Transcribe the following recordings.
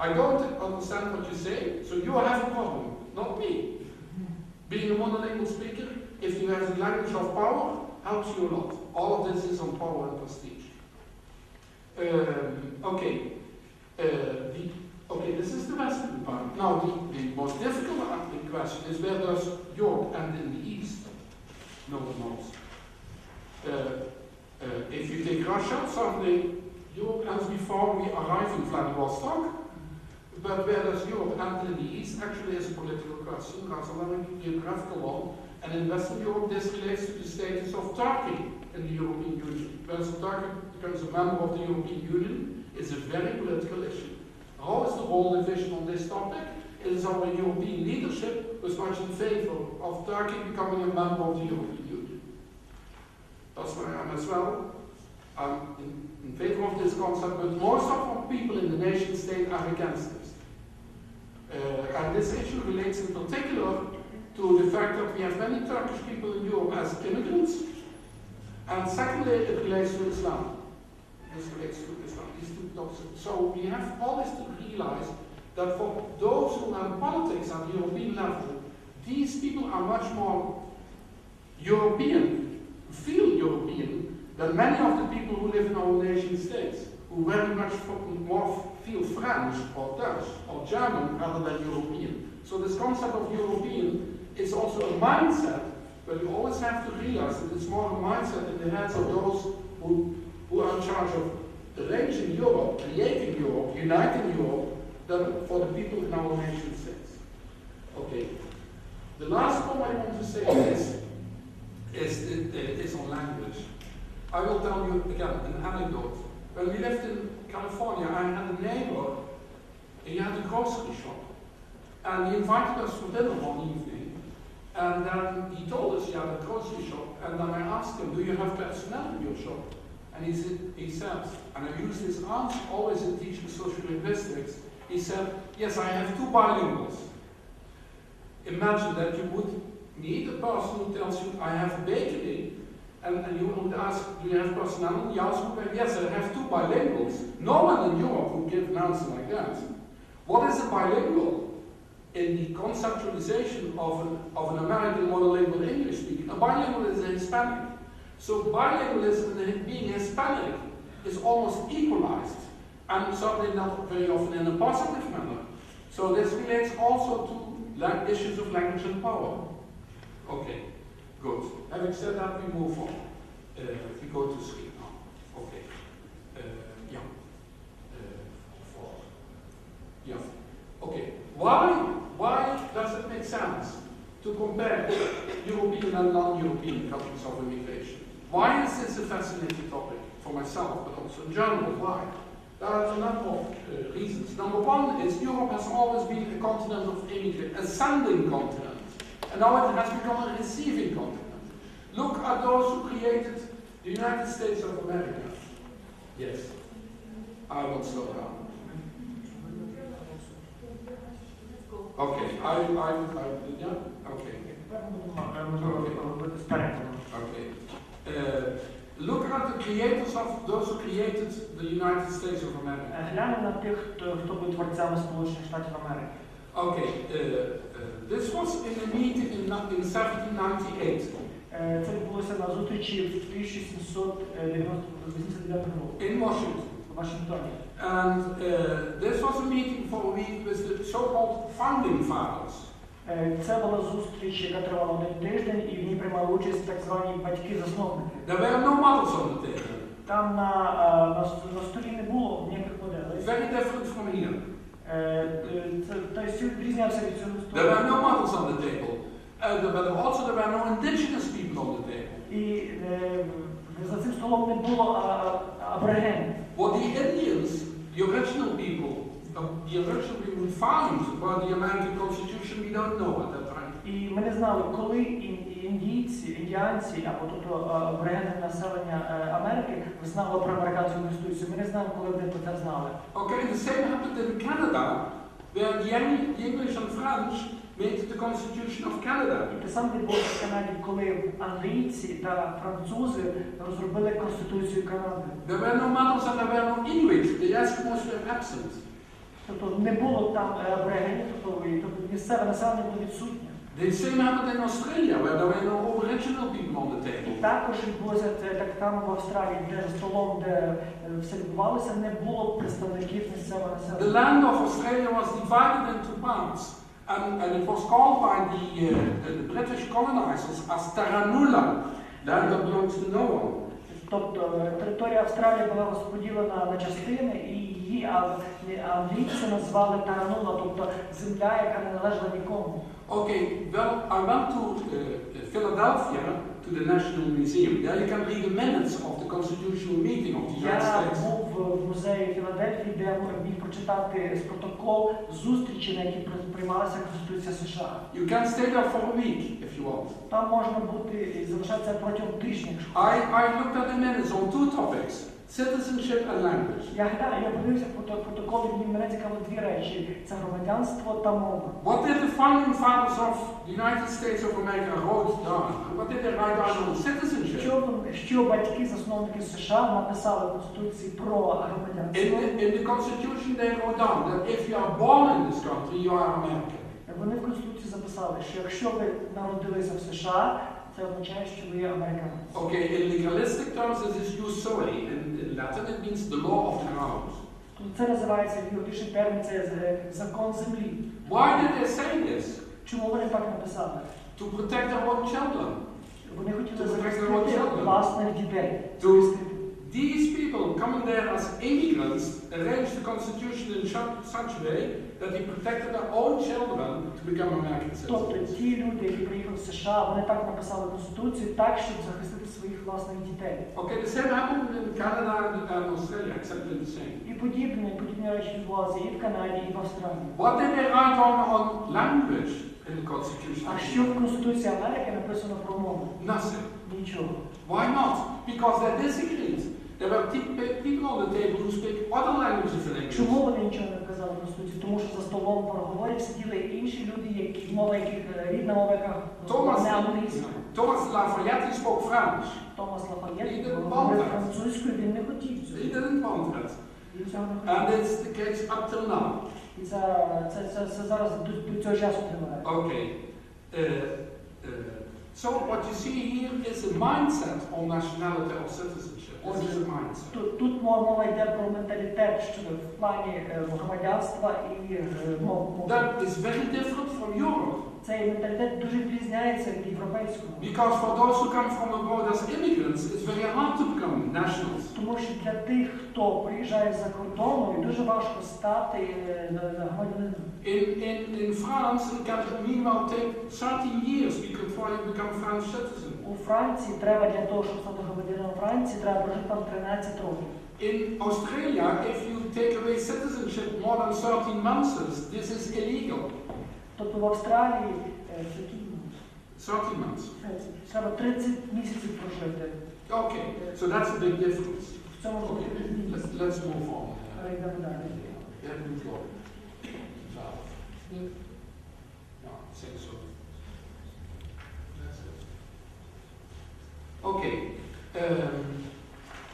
I don't understand what you say, so you have a problem, not me. Being a monolingual speaker, if you have the language of power, helps you a lot. All of this is on power and prestige. Um, okay, uh, the, okay, this is the western part. Now, the, the most difficult question is where does Europe end in the east? No one knows. Uh, uh, if you take Russia, suddenly Europe ends before we arrive in Vladivostok. But whereas Europe in the east actually is a political question rather than a geographical one. And in Western Europe, this relates to the status of Turkey in the European Union. Whether Turkey becomes a member of the European Union is a very political issue. How is the role division on this topic? It is our European leadership was much in favor of Turkey becoming a member of the European Union. That's where I am as well. I'm in, in favor of this concept, but most of our people in the nation state are against this. Uh, and this issue relates in particular to the fact that we have many Turkish people in Europe as immigrants, and secondly, it relates to Islam. This relates to Islam, these two topics. So we have always to realize that for those who have politics at the European level, these people are much more European, feel European, than many of the people who live in our nation states, who very much more feel French or Dutch or German rather than European. So this concept of European is also a mindset, but you always have to realize that it's more a mindset in the hands of those who, who are in charge of arranging Europe, creating Europe, uniting Europe, than for the people in our nation states. Okay. The last point I want to say is, is, is on language. I will tell you again an anecdote. When we lived in California, I had a neighbor, he had a grocery shop. And he invited us for dinner one evening. And then he told us he had a grocery shop. And then I asked him, Do you have personnel in your shop? And he said, he said and I use this answer always in teaching social linguistics. He said, Yes, I have two bilinguals. Imagine that you would meet a person who tells you, I have a bakery, and, and you would ask, Do you have would be, Yes, I have two bilinguals. No one in Europe would give an answer like that. What is a bilingual? In the conceptualization of an, of an American monolingual English speaker, a bilingual is a Hispanic. So bilingualism being Hispanic is almost equalized, and certainly not very often in a positive manner. So this relates also to issues of language and power. Okay, good. Having said that, we move on. Uh, we go to three now. Okay. Uh, yeah. Uh, four. Yeah. Okay. Why? Why does it make sense to compare European and non-European countries of immigration? Why is this a fascinating topic for myself, but also in general? Why? There are a number of uh, reasons. Number one is Europe has always been a continent of immigrants, a sending continent And now it has become a receiving continent. Look at those who created the United States of America. Yes. I will slow down. Okay, I, I, I yeah, okay. Okay. Uh, look at the creators of those who created the United States of America. Глянемо на тих, хто, хто був творцями Сполучених Штатів Америки. Okay, uh, uh, this was in a meeting in, in 1798 Е, Це відбулося на зустрічі в 1789 році in Washington. And uh, this was a meeting for a week with the so-called founding fathers. Е, Це була зустріч, яка тривала один тиждень, і в ній приймали участь так звані батьки-засновники. There were no models on the table, Там на, е, на, на столі не було ніяких моделей. very different from here. Е, е, Це відрізнявся від цього There were no models on the table. Uh, but also there were no indigenous people on the table. І е, за цим столом не було а, а. What the Indians, the original people, uh, the original people found by the American Constitution, we don't know at that time. І ми не знали, коли ін- індійці, індіанці, або тобто е, населення е, Америки знало про американську конституцію. Ми не знаємо, коли вони про це знали. Okay, the same happened in Canada, where the, English and French made the Constitution of Canada. Те саме відбулося в Канаді, коли англійці та французи розробили конституцію Канади. There were no Mandels and there were no Inuit. The Eskimos were absent. Тобто не було там е, аборигенів, тобто, тобто місцеве населення було відсутнє. The same happened in Australia, where there were no Aboriginal people on the І table. також відбулося так само в Австралії, де за столом, де е, все відбувалося, не було представників місцевого The land of Australia was divided into parts, and, and it was called by the, uh, the, the British colonizers as Taranula, land that belongs to no one. Тобто е, територія Австралії була розподілена на частини, і її англійці назвали Таранула, тобто земля, яка не належала нікому. Okay, well, I went to uh, Philadelphia to the National Museum. There you can read the minutes of the constitutional meeting of the United Я був в музеї Філадельфії, де міг прочитати з протокол зустрічі, на якій приймалася Конституція США. You can stay there for a week if you want. Там можна бути залишатися протягом тижня. I, I looked at the minutes on two topics, citizenship and language. Я гадаю, я подивився прото- протокол, і мене цікавили дві речі: це громадянство та мова. What did the founding fathers of the United States of America wrote down? What did they write down on citizenship? Що, що батьки, засновники США, написали в Конституції про In the, in the Constitution, they wrote down that if you are born in this country, you are American. Вони в Конституції записали, що якщо ви народилися в США, це означає, що ви є американець. Okay, in legalistic terms, this is in The law of the ground. Це називається в юридичний термін, це закон землі. Why did they say this? Чому вони так написали? To protect their own children. Вони хотіли захистити власних дітей. These people coming there as immigrants arranged the constitution in such such a way that they protected their own children to become American Тобто citizens. ті люди, які приїхали в США, вони так написали Конституцію, так, щоб захистити своїх власних дітей. Okay, the same happened in Canada and and Australia, exactly the same. І подібні, подібні речі відбувалися і в Канаді, і в Австралії. What did they write on, on language in the Constitution? А що в Конституції Америки написано про мову? Nothing. Нічого. Why not? Because they disagreed. There pe- people on the table who speak other languages than English. Чому вони нічого не вказали в Конституції? Тому що за столом переговорів сиділи інші люди, які мова яких е, рідна мова, яка не англійська. Thomas Lafayette spoke French. Томас Лафаєт говорив французькою, він не хотів He цього. didn't want that. And it's the case up till now. І це, це, це, це зараз до, до цього часу триває. Okay. Uh, uh, so what you see here is a mindset on nationality or citizenship. This is a mindset. Тут, тут мова, йде про менталітет щодо в плані е, громадянства і е, мов. мов. That is very different from Europe. Цей менталітет дуже відрізняється від європейського. Because for those who come from abroad as immigrants, it's very hard to become nationals. Тому що для тих, хто приїжджає з-за кордону, дуже важко стати е, громадянином. In, in, in France, it can meanwhile take 13 years before you become French citizen. У Франції треба для того, щоб стати громадянином Франції, треба прожити там 13 років. In Australia, if you take away citizenship more than 13 months, this is illegal. Тобто в Австралії е, такі, 13 months. е, треба 30 місяців прожити. Okay, so that's a big difference. В цьому Okay, році let's, let's move on. перейдемо далі. Yeah, good job. Ja, zeg zo. That's it. Okay, um,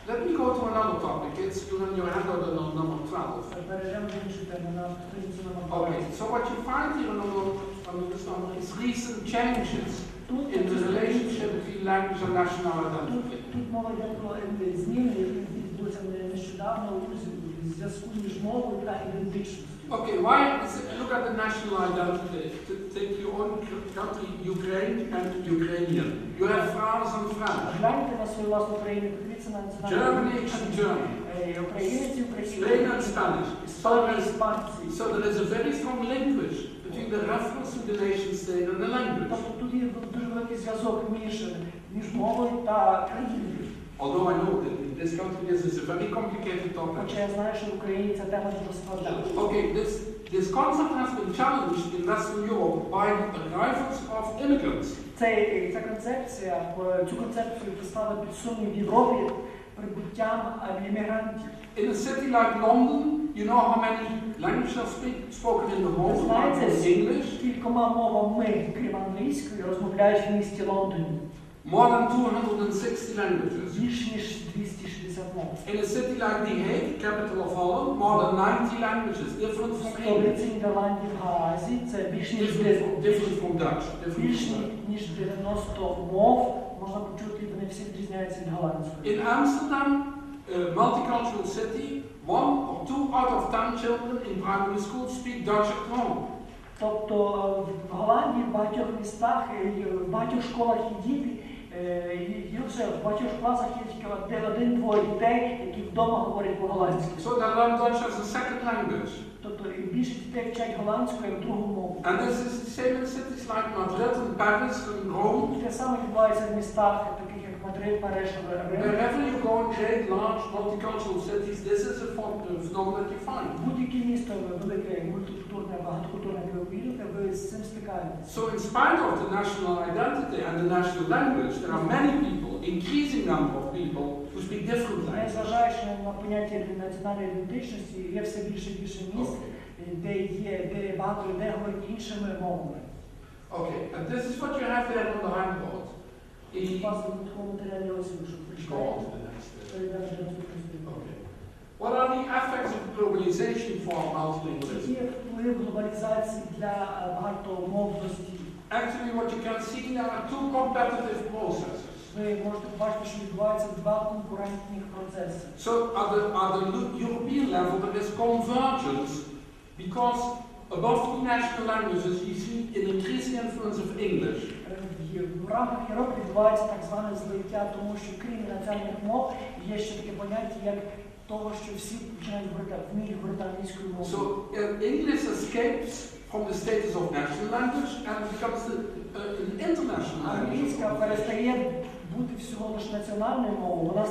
let me go to another topic. It's you have your hand on on number 12. Перейдемо до іншої теми на сторінці номер Okay, 12. so what you find here on number, under this number is recent changes Тут, in the relationship between language and national тут, identity. тут мова йде про е, зміни, які відбулися нещодавно у зв'язку між мовою та ідентичністю. Okay, why is it, look at the national identity. To take your own c- country, Ukraine and Ukrainian. You have France and France. Гляньте на свою власну країну, подивіться на національну Germany and German. Е, Українці, українці, Spain and Spanish. Іспанія, іспанці. So there is a very strong linkage between the the nation state and the language. Тобто тут є дуже великий зв'язок між, між мовою та країною. Although I know that in this country this is a very complicated topic. Хоча я знаю, що в Україні ця тема дуже складна. Okay, this, this concept has been challenged in Western Europe by the arrivals of immigrants. Цей, ця концепція, е, цю концепцію поставили під сумнів в Європі прибуттям іммігрантів. In a city like London, you know how many languages are speak, spoken in the Ви home, apart знаєте, from з English? кількома мовами, крім англійської, розмовляють в місті Лондоні. more than 260 languages. Більш ніж 260 мов. In a city like The Hague, capital of Holland, more than 90 languages, different from English, Столиці Нідерландів Гаазі це більш ніж different, 10 different from Dutch, different більш from ні- Dutch. ніж 90 мов можна почути, і вони всі відрізняються від голландської. In Amsterdam, a multicultural city, one or two out of 10 children in primary school speak Dutch at home. Тобто е, в Голландії в багатьох містах, е, в багатьох школах є діти, е, і- і в багатьох класах є один-двоє дітей, які вдома говорять по-голландськи. So they learn Dutch as a second language. Тобто і більше дітей вчать голландську як другу мову. And this is the same in cities like Madrid and Paris and Rome. Те саме відбувається в містах, таких як Мадрид, Париж, Рим. Wherever you go in great, large, multicultural cities, this is a pho- a phenomenon that you find. Будь-яке місто велике, мультикультурне, багатокультурне, яке ви поїдете, ви з цим стикаєтесь. So in spite of the national identity and the national language, there are many people, increasing number of people, who speak different languages. Незважаючи на поняття національної ідентичності, є все більше і більше міст, Okay. е, де є, де багато людей говорять іншими мовами. okay, and this is what you have there on the handboard. It is possible to. Go to the next. Uh, okay. What are the effects of globalization for multilingualism? Actually, what you can see, now are two competitive processes. So at the, at the European level, there is convergence because above the national languages, you see an increasing influence of English. Е, В рамках Європи відбувається так зване злиття, тому що крім національних мов є ще таке поняття, як того, що всі починають говорити, вміють говорити англійською мовою. So uh, English escapes from the status of national language and becomes the, uh, an international language. Англійська перестає бути всього лише національною мовою, вона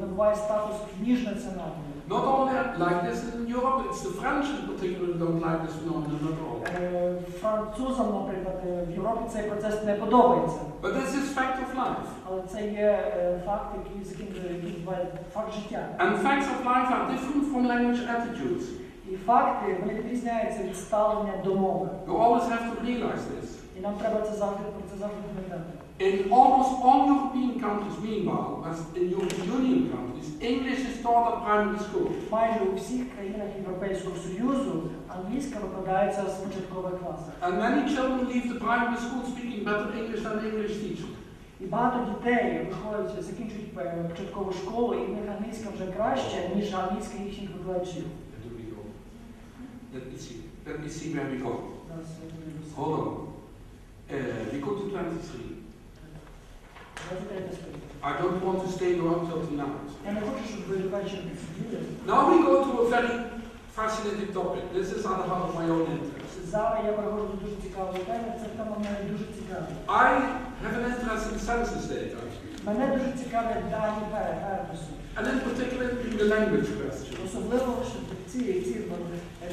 набуває статус міжнаціональною. Not only like this in Europe, it's the French in particular who don't like this phenomenon at all. Е, Французам, наприклад, е, в Європі цей процес не подобається. But this is fact of life. Але це є е, факт, який з яким який відбуває факт життя. And facts of life are different from language attitudes. І факти вони відрізняються від ставлення до мови. You always have to realize this. І нам треба це завжди про це завжди пам'ятати. In almost all European countries, meanwhile, as in European Union countries, English is taught at primary school. Майже у всіх країнах Європейського Союзу англійська викладається з початкових класів. And many children leave the primary school speaking better English than English teacher. І багато дітей виходять, закінчують е, початкову школу, і в них англійська вже краще, ніж англійська їхніх викладачів. Let me see. Let me see where we go. Hold on. Uh, we go to 23. 23 сторінка. I don't want to stay long till tonight. Now we go to a very fascinating topic. This is on the out of my own interest. I have an interest in census data. And in particular in the language question. Особливо що ці, ці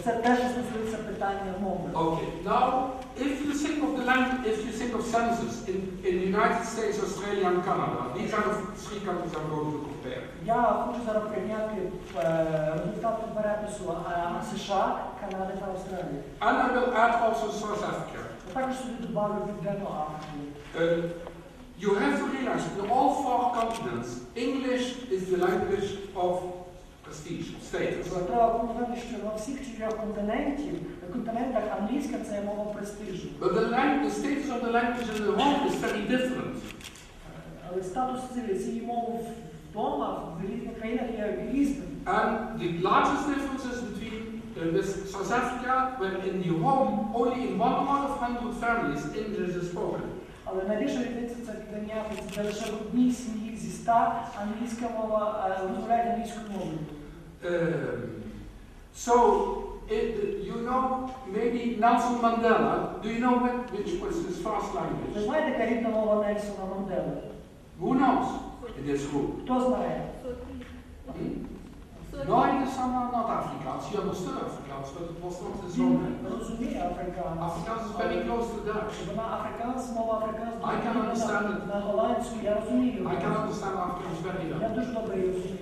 це те, що стосується питання мови. Okay, now if you think of the language, if you think of census in, in the United States, Australia, and Canada, these are the three countries I'm going to compare. Я хочу зараз прийняти е, результати перепису е, США, Канади та Австралії. And I will add also South Africa. Я також собі додав Південну Африку. Uh, you have to realize in all four continents, English is the language of prestige, status. Треба що на всіх чотирьох континентів, континентах англійська це є мова престижу. But the, lang- the status of the language in the home is very different. Але статус цієї мови вдома в різних країнах є різним. And the largest difference is between uh, with South Africa, where in the home, only in one out of hundred families, English is spoken. Але найбільша різниця це Африці, де лише в одній сім'ї зі ста англійська мова е, розмовляють англійською мовою. Um, so, it, you know, maybe Nelson Mandela, do you know which, which was his first Ви language? знаєте, яка рідна мова Нельсона Мандели? Who knows in this group? Хто знає? Hmm? No, it is some not Afrikaans. He understood Afrikaans, but it was not his own Він language. розуміє африканську. Afrikaans is very close to Dutch. Вона африканська, мова африканська. I can understand it. На голландську, я розумію. I can understand Afrikaans very Я well. дуже добре її розумію.